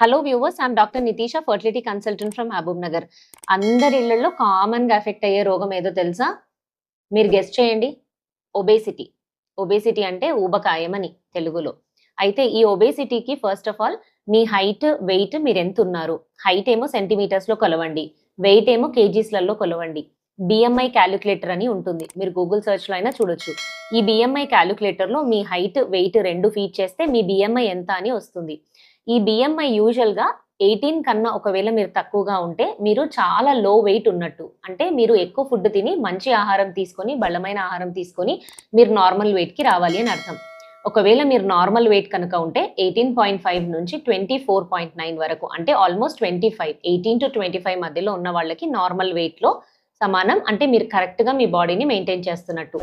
Hello viewers I'm doctor Nitisha fertility consultant from Mahbubnagar అందరి ఇళ్ళలో కామన్గా ఎఫెక్ట్ అయ్యే రోగం ఏదో తెలుసా? మీరు గెస్ట్ చేయండి. ఒబేసిటీ ఒబేసిటీ అంటే ఊబకాయమని తెలుగులో. అయితే ఈ ఒబేసిటీకి ఫస్ట్ ఆఫ్ ఆల్ మీ హైట్ వెయిట్ మీరు ఎంత ఉన్నారు హైట్ ఏమో సెంటీమీటర్స్లో కొలవండి. వెయిట్ ఏమో కేజీస్లలో కొలవండి. బిఎంఐ క్యాలిక్యులేటర్ అని ఉంటుంది. మీరు గూగుల్ సెర్చ్లో అయినా చూడొచ్చు. ఈ బిఎంఐ క్యాలిక్యులేటర్లో మీ హైట్ వెయిట్ రెండు ఫీట్ చేస్తే మీ బిఎంఐ ఎంత అని వస్తుంది. ఈ బిఎంఐ యూజువల్గా ఎయిటీన్ కన్నా ఒకవేళ మీరు తక్కువగా ఉంటే మీరు చాలా లో వెయిట్ ఉన్నట్టు. అంటే మీరు ఎక్కువ ఫుడ్ తిని మంచి ఆహారం తీసుకొని బలమైన ఆహారం తీసుకొని మీరు నార్మల్ వెయిట్కి రావాలి అని అర్థం. ఒకవేళ మీరు నార్మల్ వెయిట్ కనుక ఉంటే ఎయిటీన్ పాయింట్ ఫైవ్ నుంచి ట్వంటీ ఫోర్ పాయింట్ నైన్ వరకు అంటే almost twenty five eighteen to twenty five మధ్యలో ఉన్న వాళ్ళకి నార్మల్ వెయిట్లో సమానం. అంటే మీరు కరెక్ట్గా మీ బాడీని మెయింటైన్ చేస్తున్నట్టు.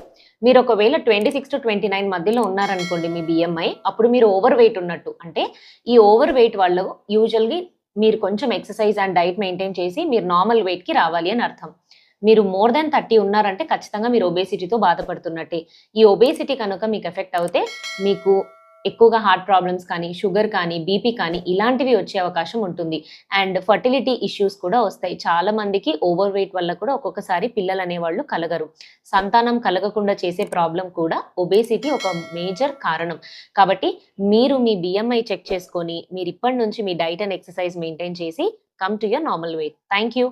మీరు ఒకవేళ twenty six to twenty nine మధ్యలో ఉన్నారనుకోండి మీ బిఎంఐ అప్పుడు మీరు ఓవర్ వెయిట్ ఉన్నట్టు. అంటే ఈ ఓవర్ వెయిట్ వాళ్ళు యూజువల్గా మీరు కొంచెం ఎక్సర్సైజ్ అండ్ డైట్ మెయింటైన్ చేసి మీరు నార్మల్ వెయిట్కి రావాలి అని అర్థం. మీరు మోర్ దాన్ థర్టీ ఉన్నారంటే ఖచ్చితంగా మీరు ఒబేసిటీతో బాధపడుతున్నట్టే. ఈ ఒబేసిటీ కనుక మీకు ఎఫెక్ట్ అవుతే మీకు ఎక్కువగా హార్ట్ ప్రాబ్లమ్స్ కానీ షుగర్ కానీ బీపీ కానీ ఇలాంటివి వచ్చే అవకాశం ఉంటుంది. అండ్ ఫర్టిలిటీ ఇష్యూస్ కూడా వస్తాయి. చాలా మందికి ఓవర్ వెయిట్ వల్ల కూడా ఒక్కొక్కసారి పిల్లలు అనేవాళ్ళు కలగరు. సంతానం కలగకుండా చేసే ప్రాబ్లం కూడా ఒబేసిటీ ఒక మేజర్ కారణం. కాబట్టి మీరు మీ బిఎంఐ చెక్ చేసుకొని మీరు ఇప్పటి నుంచి మీ డైట్ అండ్ ఎక్సర్సైజ్ మెయింటైన్ చేసి come to your normal weight thank you